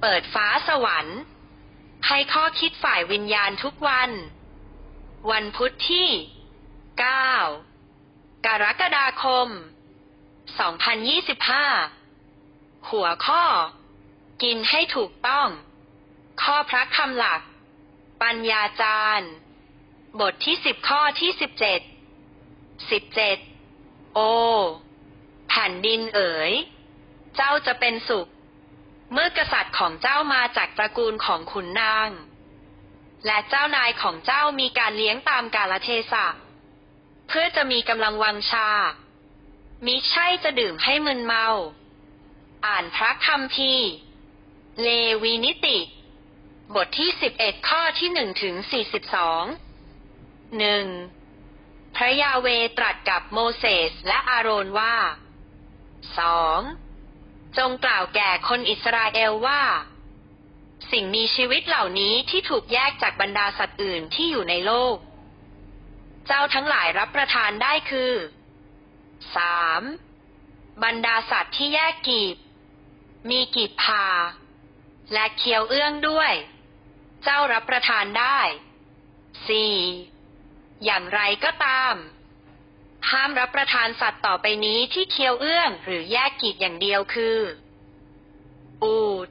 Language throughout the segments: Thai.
เปิดฟ้าสวรรค์ให้ข้อคิดฝ่ายวิญญาณทุกวัน วันพุธที่ 9 กรกฎาคม 2025 หัวข้อ กินให้ถูกต้อง ข้อพระคำหลัก ปัญญาจารย์ บทที่สิบข้อที่สิบเจ็ดสิบเจ็ดโอ แผ่นดินเอ๋ย เจ้าจะเป็นสุข เมื่อกษัตริย์ของเจ้ามาจากตระกูลของขุนนาง และเจ้านายของเจ้ามีการเลี้ยงตามกาลเทศะ เพื่อจะมีกำลังวังชา มิใช่จะดื่มให้มึนเมา อ่านพระคัมภีเลวีนิติ บทที่สิบเอ็ดข้อที่หนึ่งถึงสี่สิบสองหนึ่งพระยาเวตรัสกับโมเสสและอาโรนว่าสอง จงกล่าวแก่คนอิสราเอลว่า สิ่งมีชีวิตเหล่านี้ที่ถูกแยกจากบรรดาสัตว์อื่นที่อยู่ในโลก เจ้าทั้งหลายรับประทานได้คือสามบรรดาสัตว์ที่แยกกีบ มีกีบพา และเคี้ยวเอื้องด้วย เจ้ารับประทานได้สี่อย่างไรก็ตาม ห้ามรับประทานสัตว์ต่อไปนี้ที่เคี้ยวเอื้องหรือแยกกีบอย่างเดียวคือ อูด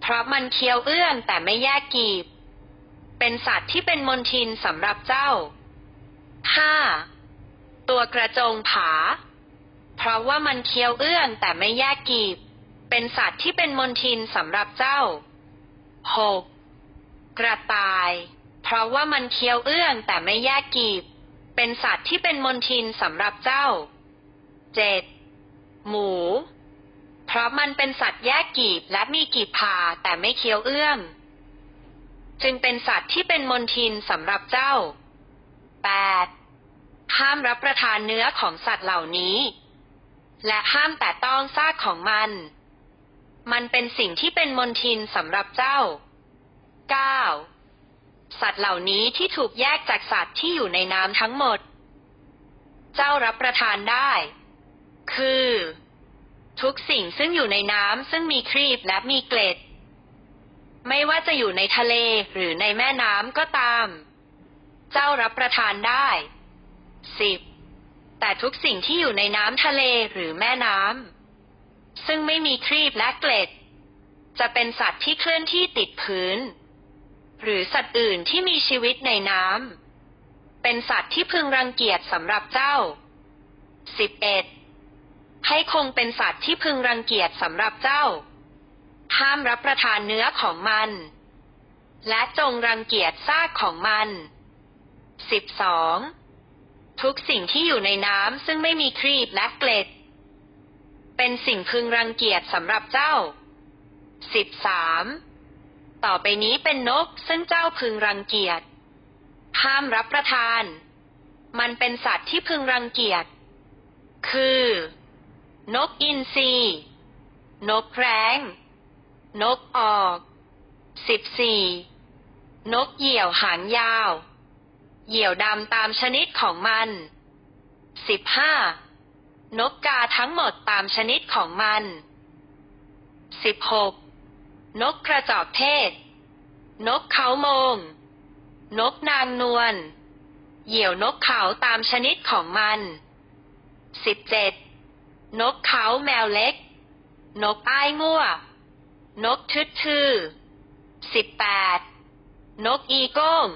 เพราะมันเคี้ยวเอื้องแต่ไม่แยกกีบ เป็นสัตว์ที่เป็นมนทินสำหรับเจ้าห้าตัวกระจงผา เพราะว่ามันเคี้ยวเอื้องแต่ไม่แยกกีบ เป็นสัตว์ที่เป็นมนทินสำหรับเจ้าหกกระต่าย เพราะว่ามันเคี้ยวเอื้องแต่ไม่แยกกีบ เป็นสัตว์ที่เป็นมนทินสำหรับเจ้า เจ็ดหมู เพราะมันเป็นสัตว์แยกกีบและมีกีบผ่าแต่ไม่เคี้ยวเอื้องจึงเป็นสัตว์ที่เป็นมนทินสำหรับเจ้า แปดห้ามรับประทานเนื้อของสัตว์เหล่านี้ และห้ามแต่ต้องซากของมัน มันเป็นสิ่งที่เป็นมนทินสำหรับเจ้า 9. สัตว์เหล่านี้ที่ถูกแยกจากสัตว์ที่อยู่ในน้ำทั้งหมด เจ้ารับประทานได้ คือ ทุกสิ่งซึ่งอยู่ในน้ำซึ่งมีครีบและมีเกล็ด ไม่ว่าจะอยู่ในทะเลหรือในแม่น้ำก็ตาม เจ้ารับประทานได้ 10. แต่ทุกสิ่งที่อยู่ในน้ำทะเลหรือแม่น้ำซึ่งไม่มีครีบและเกล็ด จะเป็นสัตว์ที่เคลื่อนที่ติดพื้น หรือสัตว์อื่นที่มีชีวิตในน้ำ เป็นสัตว์ที่พึงรังเกียจสำหรับเจ้า 11. ให้คงเป็นสัตว์ที่พึงรังเกียจสำหรับเจ้า ห้ามรับประทานเนื้อของมัน และจงรังเกียจซากของมัน 12. ทุกสิ่งที่อยู่ในน้ำซึ่งไม่มีครีบและเกล็ด เป็นสิ่งพึงรังเกียจสำหรับเจ้า 13. ต่อไปนี้เป็นนกซึ่งเจ้าพึงรังเกียจ ห้ามรับประทาน มันเป็นสัตว์ที่พึงรังเกียจ คือ นกอินทรี นกแร้ง นกออกสิบสี่นกเหยี่ยวหางยาว เหยี่ยวดำตามชนิดของมันสิบห้านกกาทั้งหมดตามชนิดของมันสิบหก นกกระจอกเทศ นกเขาโมง นกนางนวล เหยี่ยวนกเขาตามชนิดของมัน สิบเจ็ด นกเขาแมวเล็ก นกอ้ายงั่ว นกทึดทือสิบแปด นกอีโก้ง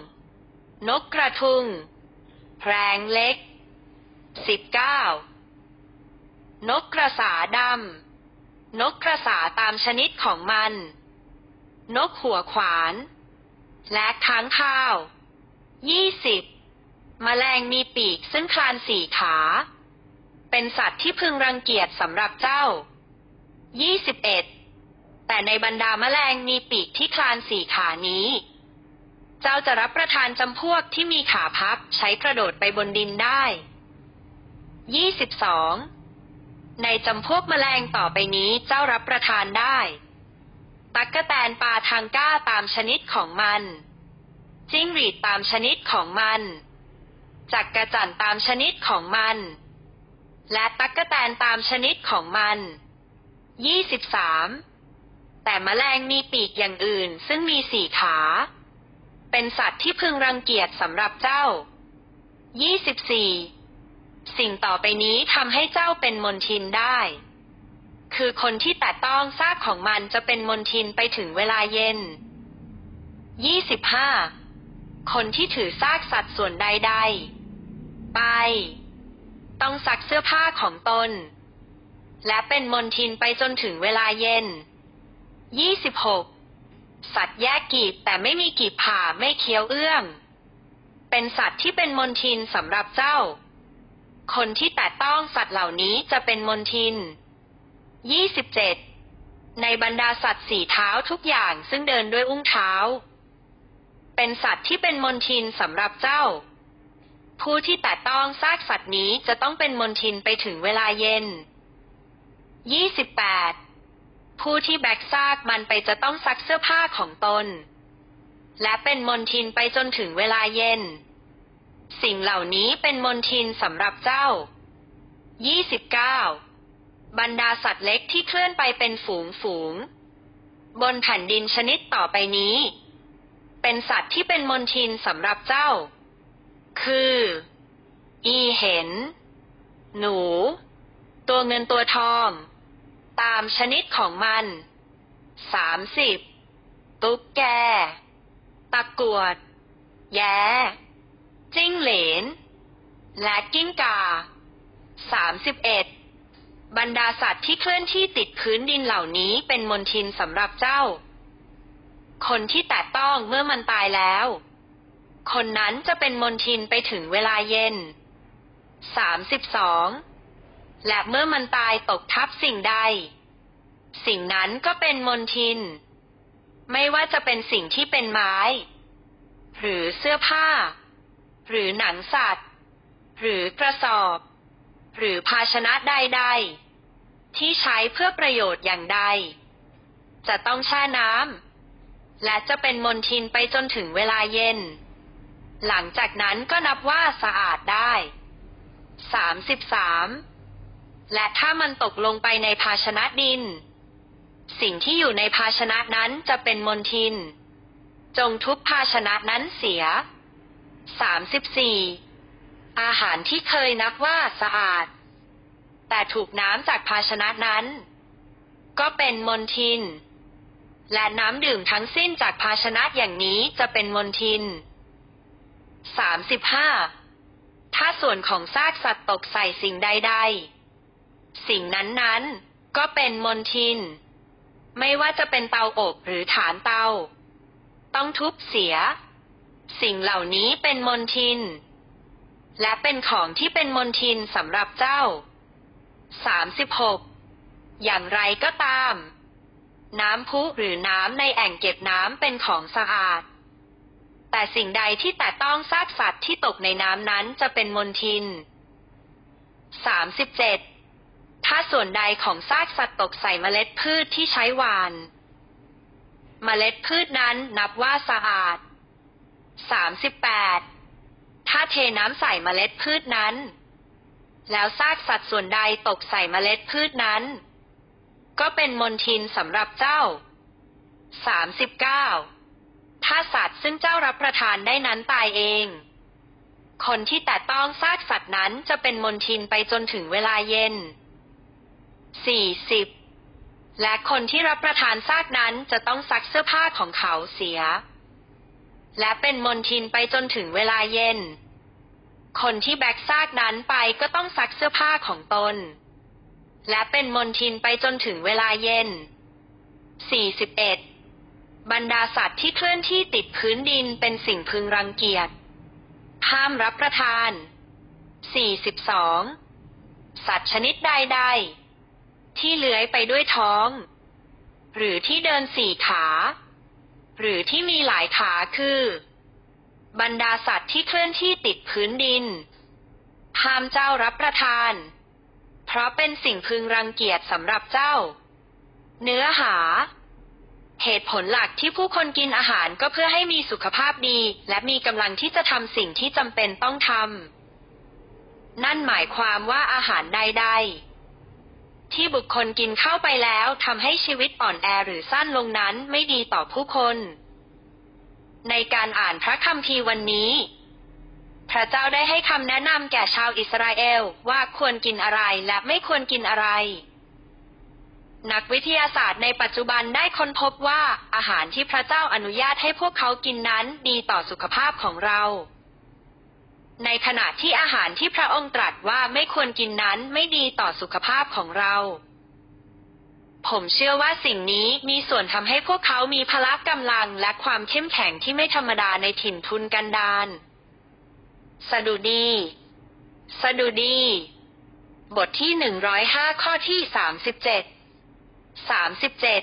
นกกระทุง แพรงเล็ก สิบเก้านกกระสาดำ นกกระสาตามชนิดของมัน นกหัวขวาน และค้างคาวยี่สิบแมลงมีปีกซึ่งคลานสี่ขา เป็นสัตว์ที่พึงรังเกียจสำหรับเจ้ายี่สิบเอ็ดแต่ในบรรดาแมลงมีปีกที่คลานสี่ขานี้ เจ้าจะรับประทานจำพวกที่มีขาพับใช้กระโดดไปบนดินได้ยี่สิบสองในจำพวกแมลงต่อไปนี้เจ้ารับประทานได้ ตักกะแตนปลาทางก้าตามชนิดของมัน จิ้งหรีดตามชนิดของมัน จักกระจั่นตามชนิดของมัน และตักกะแตนตามชนิดของมันยี่สิบสามแต่แมลงมีปีกอย่างอื่นซึ่งมีสี่ขา เป็นสัตว์ที่พึงรังเกียจสำหรับเจ้า 24. สิ่งต่อไปนี้ทำให้เจ้าเป็นมนทินได้ คือคนที่แตะต้องซากของมันจะเป็นมนทินไปถึงเวลาเย็น 25. คนที่ถือซากสัตว์ส่วนใดๆ ไป ต้องซักเสื้อผ้าของตน และเป็นมนทินไปจนถึงเวลาเย็น 26. สัตว์แยกกีบแต่ไม่มีกีบผ่าไม่เคี้ยวเอื้อง เป็นสัตว์ที่เป็นมนทินสำหรับเจ้า คนที่แตะต้องสัตว์เหล่านี้จะเป็นมนทิน 27. ในบรรดาสัตว์สี่เท้าทุกอย่างซึ่งเดินด้วยอุ้งเท้า เป็นสัตว์ที่เป็นมนทินสำหรับเจ้า ผู้ที่แตะต้องซากสัตว์นี้จะต้องเป็นมนทินไปถึงเวลาเย็น 28. ผู้ที่แบกซากมันไปจะต้องซักเสื้อผ้าของตน และเป็นมนทินไปจนถึงเวลาเย็น สิ่งเหล่านี้เป็นมนทินสำหรับเจ้า 29. บรรดาสัตว์เล็กที่เคลื่อนไปเป็นฝูงฝูง บนแผ่นดินชนิดต่อไปนี้ เป็นสัตว์ที่เป็นมนทินสำหรับเจ้า คือ อีเห็น หนู ตัวเงินตัวทอง ตามชนิดของมันสามสิบตุ๊กแก ตะกวด แย้ จิ้งเหลน และกิ้งก่าสามสิบเอ็ด บรรดาสัตว์ที่เคลื่อนที่ติดพื้นดินเหล่านี้เป็นมนทินสำหรับเจ้า คนที่แตะต้องเมื่อมันตายแล้ว คนนั้นจะเป็นมนทินไปถึงเวลาเย็นสามสิบสองและเมื่อมันตายตกทับสิ่งใด สิ่งนั้นก็เป็นมนทิน ไม่ว่าจะเป็นสิ่งที่เป็นไม้ หรือเสื้อผ้า หรือหนังสัตว์ หรือกระสอบหรือภาชนะใดๆ ที่ใช้เพื่อประโยชน์อย่างใด จะต้องแช่น้ำและจะเป็นมนทินไปจนถึงเวลาเย็น หลังจากนั้นก็นับว่าสะอาดได้สามสิบสามและถ้ามันตกลงไปในภาชนะดิน สิ่งที่อยู่ในภาชนะนั้นจะเป็นมลทิน จงทุบภาชนะนั้นเสียสามสิบสี่อาหารที่เคยนับว่าสะอาด แต่ถูกน้ำจากภาชนะนั้น ก็เป็นมลทิน และน้ำดื่มทั้งสิ้นจากภาชนะอย่างนี้จะเป็นมลทินสามสิบห้าถ้าส่วนของซากสัตว์ตกใส่สิ่งใดๆ สิ่งนั้นๆ ก็เป็นมลทิน ไม่ว่าจะเป็นเตาอบหรือฐานเตา ต้องทุบเสีย สิ่งเหล่านี้เป็นมลทิน และเป็นของที่เป็นมลทินสำหรับเจ้า สามสิบหกอย่างไรก็ตาม น้ำพุหรือน้ำในแอ่งเก็บน้ำเป็นของสะอาด แต่สิ่งใดที่แต่ต้องซากสัตว์ที่ตกในน้ำนั้นจะเป็นมลทินสามสิบเจ็ดถ้าส่วนใดของซากสัตว์ตกใส่เมล็ดพืชที่ใช้หวาน เมล็ดพืชนั้นนับว่าสะอาดสามสิบแปดถ้าเทน้ำใส่เมล็ดพืชนั้น แล้วซากสัตว์ส่วนใดตกใส่เมล็ดพืชนั้น ก็เป็นมลทินสำหรับเจ้าสามสิบเก้าถ้าสัตว์ซึ่งเจ้ารับประทานได้นั้นตายเอง คนที่แต่ต้องซากสัตว์นั้นจะเป็นมลทินไปจนถึงเวลาเย็นสี่สิบและคนที่รับประทานซากนั้นจะต้องซักเสื้อผ้าของเขาเสีย และเป็นมลทินไปจนถึงเวลาเย็น คนที่แบกซากนั้นไปก็ต้องซักเสื้อผ้าของตน และเป็นมลทินไปจนถึงเวลาเย็น 41 บรรดาสัตว์ที่เคลื่อนที่ติดพื้นดินเป็นสิ่งพึงรังเกียจ ห้ามรับประทาน 42 สัตว์ชนิดใดๆ ที่เลื้อยไปด้วยท้อง หรือที่เดินสี่ขา หรือที่มีหลายขาคือ บรรดาสัตว์ที่เคลื่อนที่ติดพื้นดิน ห้ามเจ้ารับประทาน เพราะเป็นสิ่งพึงรังเกียจสำหรับเจ้า เนื้อหา เหตุผลหลักที่ผู้คนกินอาหารก็เพื่อให้มีสุขภาพดี และมีกำลังที่จะทำสิ่งที่จำเป็นต้องทำ นั่นหมายความว่าอาหารใดๆ ที่บุคคลกินเข้าไปแล้วทำให้ชีวิตอ่อนแอหรือสั้นลงนั้นไม่ดีต่อผู้คน ในการอ่านพระคัมภีร์วันนี้ พระเจ้าได้ให้คำแนะนำแก่ชาวอิสราเอลว่าควรกินอะไรและไม่ควรกินอะไร นักวิทยาศาสตร์ในปัจจุบันได้ค้นพบว่าอาหารที่พระเจ้าอนุญาตให้พวกเขากินนั้นดีต่อสุขภาพของเรา ในขณะที่อาหารที่พระองค์ตรัสว่าไม่ควรกินนั้นไม่ดีต่อสุขภาพของเรา ผมเชื่อว่าสิ่งนี้มีส่วนทำให้พวกเขามีพละกำลังและความเข้มแข็งที่ไม่ธรรมดาในถิ่นทุนกันดารสดุดี สดุดี บทที่หนึ่งร้อยห้าข้อที่สามสิบเจ็ดสามสิบเจ็ด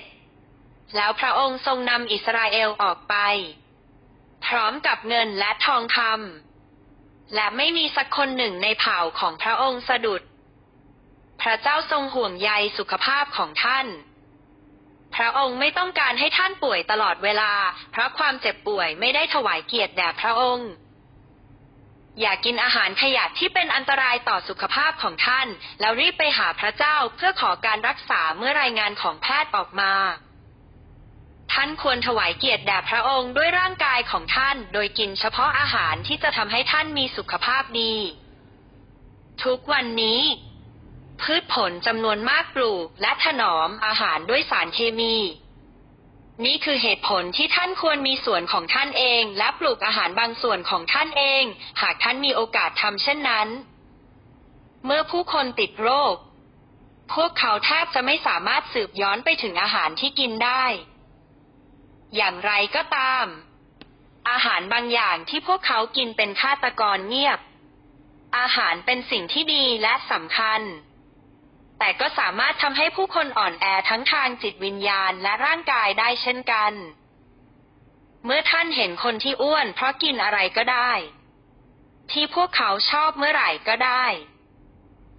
แล้วพระองค์ทรงนำอิสราเอลออกไป พร้อมกับเงินและทองคำและไม่มีสักคนหนึ่งในเผ่าของพระองค์สะดุด พระเจ้าทรงห่วงใยสุขภาพของท่าน พระองค์ไม่ต้องการให้ท่านป่วยตลอดเวลา เพราะความเจ็บป่วยไม่ได้ถวายเกียรติแด่พระองค์ อย่ากินอาหารขยะที่เป็นอันตรายต่อสุขภาพของท่าน แล้วรีบไปหาพระเจ้าเพื่อขอการรักษาเมื่อรายงานของแพทย์ออกมา ท่านควรถวายเกียรติแด่พระองค์ด้วยร่างกายของท่าน โดยกินเฉพาะอาหารที่จะทำให้ท่านมีสุขภาพดี ทุกวันนี้ พืชผลจำนวนมากปลูก และถนอมอาหารด้วยสารเคมี นี่คือเหตุผลที่ท่านควรมีส่วนของท่านเอง และปลูกอาหารบางส่วนของท่านเอง หากท่านมีโอกาสทำเช่นนั้น เมื่อผู้คนติดโรค พวกเขาแทบจะไม่สามารถสืบย้อนไปถึงอาหารที่กินได้ อย่างไรก็ตาม อาหารบางอย่างที่พวกเขากินเป็นฆาตกรเงียบอาหารเป็นสิ่งที่ดีและสำคัญ แต่ก็สามารถทำให้ผู้คนอ่อนแอทั้งทางจิตวิญญาณและร่างกายได้เช่นกัน เมื่อท่านเห็นคนที่อ้วนเพราะกินอะไรก็ได้ ที่พวกเขาชอบเมื่อไหร่ก็ได้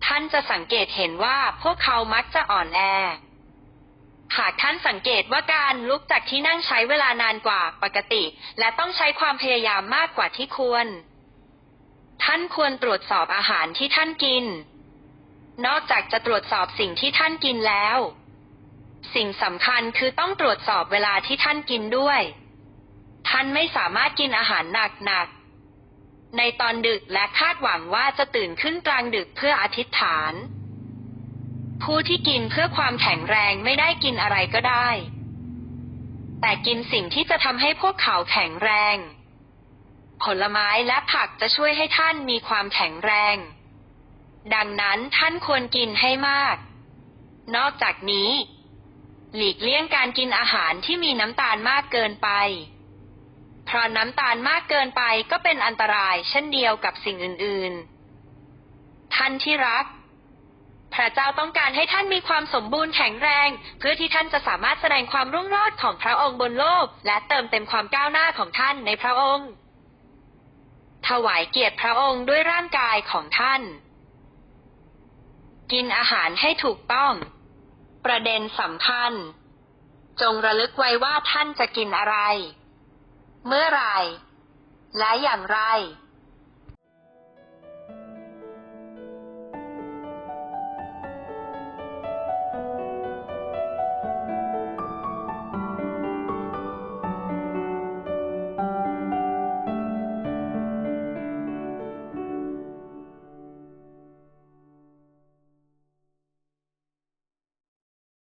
ท่านจะสังเกตเห็นว่าพวกเขามักจะอ่อนแอ หากท่านสังเกตว่าการลุกจากที่นั่งใช้เวลานานกว่าปกติ และต้องใช้ความพยายามมากกว่าที่ควร ท่านควรตรวจสอบอาหารที่ท่านกิน นอกจากจะตรวจสอบสิ่งที่ท่านกินแล้ว สิ่งสำคัญคือต้องตรวจสอบเวลาที่ท่านกินด้วย ท่านไม่สามารถกินอาหารหนักๆ ในตอนดึกและคาดหวังว่าจะตื่นขึ้นกลางดึกเพื่ออธิษฐาน ผู้ที่กินเพื่อความแข็งแรงไม่ได้กินอะไรก็ได้ แต่กินสิ่งที่จะทำให้พวกเขาแข็งแรง ผลไม้และผักจะช่วยให้ท่านมีความแข็งแรง ดังนั้นท่านควรกินให้มาก นอกจากนี้ หลีกเลี่ยงการกินอาหารที่มีน้ำตาลมากเกินไป เพราะน้ำตาลมากเกินไปก็เป็นอันตรายเช่นเดียวกับสิ่งอื่น ๆ ท่านที่รัก พระเจ้าต้องการให้ท่านมีความสมบูรณ์แข็งแรง เพื่อที่ท่านจะสามารถแสดงความรุ่งโรจน์ของพระองค์บนโลก และเติมเต็มความก้าวหน้าของท่านในพระองค์ ถวายเกียรติพระองค์ด้วยร่างกายของท่าน กินอาหารให้ถูกต้อง ประเด็นสำคัญ จงระลึกไว้ว่าท่านจะกินอะไร เมื่อไร และอย่างไร